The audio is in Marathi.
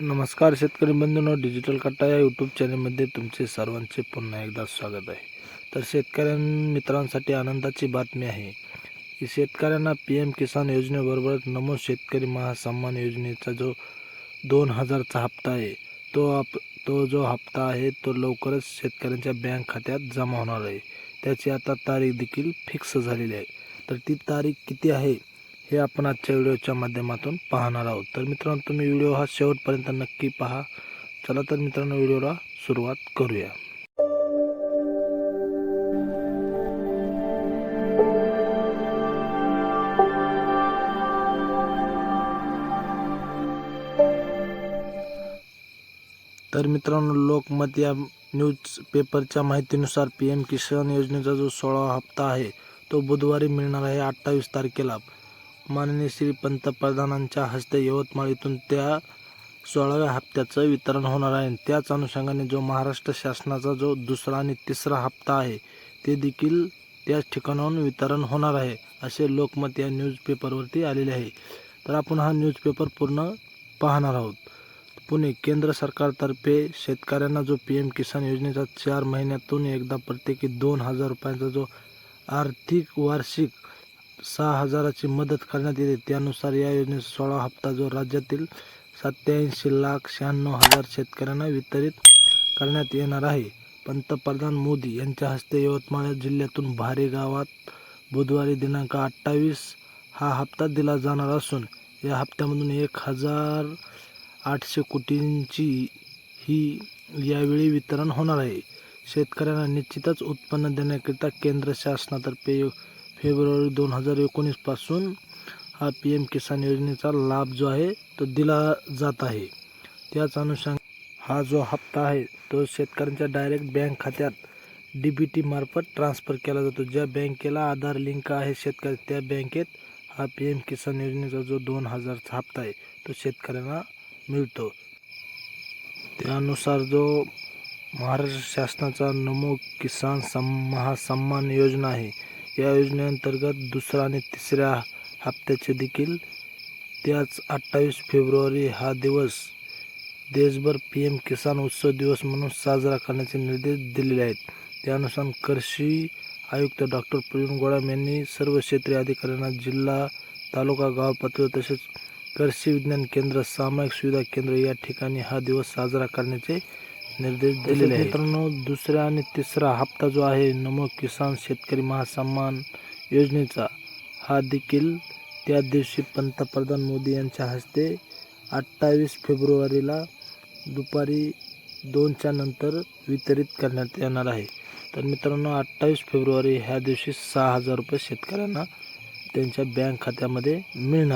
नमस्कार शेतकरी बंधूंनो डिजिटल कट्टा या यूट्यूब चॅनलमध्ये तुमचे सर्वांचे पुन्हा एकदा स्वागत आहे. तर शेतकऱ्यां मित्रांसाठी आनंदाची बातमी आहे की शेतकऱ्यांना पी एम किसान योजनेबरोबरच नमो शेतकरी महासन्मान योजनेचा जो दोन हजारचा हप्ता आहे तो आप तो जो हप्ता आहे तो लवकरच शेतकऱ्यांच्या बँक खात्यात जमा होणार आहे. त्याची आता तारीख देखील फिक्स झालेली आहे. तर ती तारीख किती आहे? हे आपण आजच्या व्हिडिओच्या माध्यमातून पाहणार आहोत. तर मित्रांनो तुम्ही व्हिडिओ हा शेवटपर्यंत नक्की पहा. चला तर मित्रांनो व्हिडिओला सुरुवात करूया. तर मित्रांनो लोकमत या न्यूज पेपरच्या माहितीनुसार पी एम किसान योजनेचा जो सोळा हप्ता आहे तो बुधवारी मिळणार आहे अठ्ठावीस तारखेला. माननीय श्री पंतप्रधानांच्या हस्ते यवतमाळ इथून त्या सोळाव्या हप्त्याचं वितरण होणार आहे. त्याच अनुषंगाने जो महाराष्ट्र शासनाचा जो दुसरा आणि तिसरा हप्ता आहे ते देखील त्याच ठिकाणाहून वितरण होणार आहे असे लोकमत या न्यूजपेपरवरती आलेले आहे. तर आपण हा न्यूजपेपर पूर्ण पाहणार आहोत. पुणे केंद्र सरकारतर्फे शेतकऱ्यांना जो पी एम किसान योजनेचा चार महिन्यातून एकदा प्रत्येकी दोन हजार रुपयांचा जो आर्थिक वार्षिक सहा हजाराची मदत करण्यात येते. त्यानुसार या योजनेचा सोळा हप्ता जो राज्यातील सत्याऐंशी लाख शहाण्णव हजार शेतकऱ्यांना वितरित करण्यात येणार आहे. पंतप्रधान मोदी यांच्या हस्ते यवतमाळ जिल्ह्यातून भारे गावात बुधवारी दिनांक अठ्ठावीस हा हप्ता दिला जाणार असून या हप्त्यामधून एक हजार आठशे कोटींची ही यावेळी वितरण होणार आहे. शेतकऱ्यांना निश्चितच उत्पन्न देण्याकरिता केंद्र शासनातर्फे फेब्रुवारी दोन हजार एकोणीसपासून हा पी एम किसान योजनेचा लाभ जो आहे तो दिला जात आहे. त्याच अनुषंग हा जो हप्ता आहे तो शेतकऱ्यांच्या डायरेक्ट बँक खात्यात डी बी टी मार्फत ट्रान्सफर केला जातो. ज्या बँकेला आधार लिंक आहे शेतकरी त्या बँकेत हा पी एम किसान योजनेचा जो दोन हजारचा हप्ता आहे तो शेतकऱ्यांना मिळतो. त्यानुसार जो महाराष्ट्र शासनाचा नमो किसान सम महासन्मान योजना आहे या योजनेअंतर्गत दुसरा आणि तिसऱ्या हप्त्याचे देखील त्याच अठ्ठावीस फेब्रुवारी हा दिवस देशभर पी एम किसान उत्सव दिवस म्हणून साजरा करण्याचे निर्देश दिलेले आहेत. त्यानुसार कृषी आयुक्त डॉक्टर प्रवीण गोडाम यांनी सर्व क्षेत्रीय अधिकाऱ्यांना जिल्हा तालुका गाव पातळीवर तसेच कृषी विज्ञान केंद्र सामायिक सुविधा केंद्र या ठिकाणी हा दिवस साजरा करण्याचे निर्देश दिलेले आहेत. मित्रांनो दुसरा आणि तिसरा हप्ता जो आहे नमो किसान शेतकरी महासन्मान योजनेचा हा देखील त्या दिवशी पंतप्रधान मोदी यांच्या हस्ते अठ्ठावीस फेब्रुवारीला दुपारी दोनच्या नंतर वितरित करण्यात येणार आहे. तर मित्रांनो अठ्ठावीस फेब्रुवारी ह्या दिवशी सहा हजार रुपये शेतकऱ्यांना त्यांच्या बँक खात्यामध्ये मिळणार.